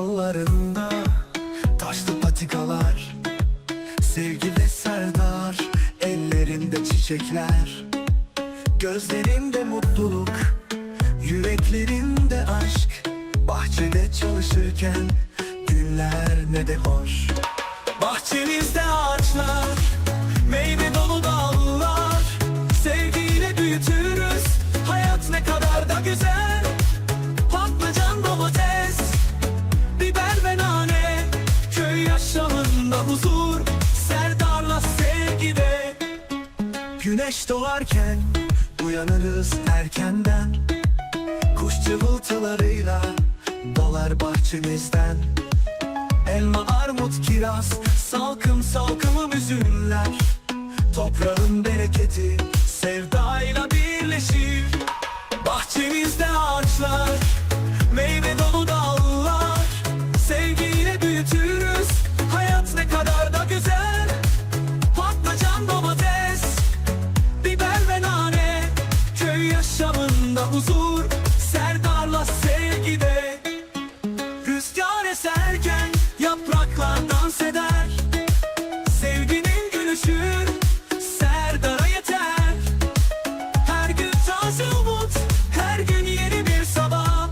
yollarında Taşlı patikalar Sevgi ve serdar Ellerinde çiçekler Gözlerinde mutluluk Yüreklerinde aşk Bahçede çalışırken Günler ne de hoş. Bahçemizde ağaçlar Meyve Güneş doğarken Uyanırız erkenden. Kuş cıvıltılarıyla Dolar bahçemizden. Elma, armut, kiraz Salkım salkımı üzümler. Toprağın bereketi huzur Serdarla sevgide. Rüzgar eserken Yapraklar dans eder. Sevginin gülüşü Serdar'a yeter. Her gün taze umut Her gün yeni bir sabah.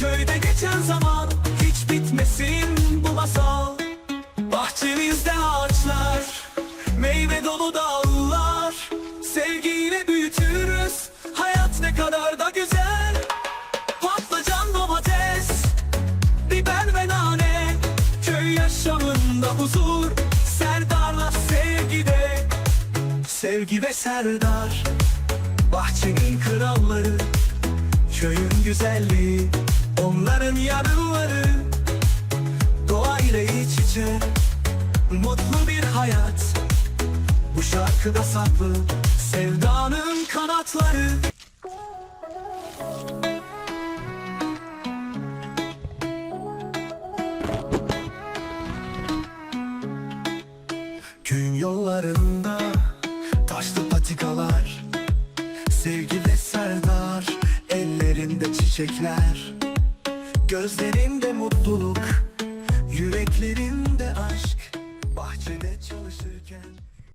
Köyde geçen zaman huzur Serdarla sevgide. Sevgi ve Serdar Bahçenin kralları Köyün güzelliği Onların yarınları Doğa ile iç içe Mutlu bir hayat. Bu şarkıda saklı Sevdanın kanatları yollarında Taşlı patikalar Sevgi ve Serdar Ellerinde çiçekler Gözlerinde mutluluk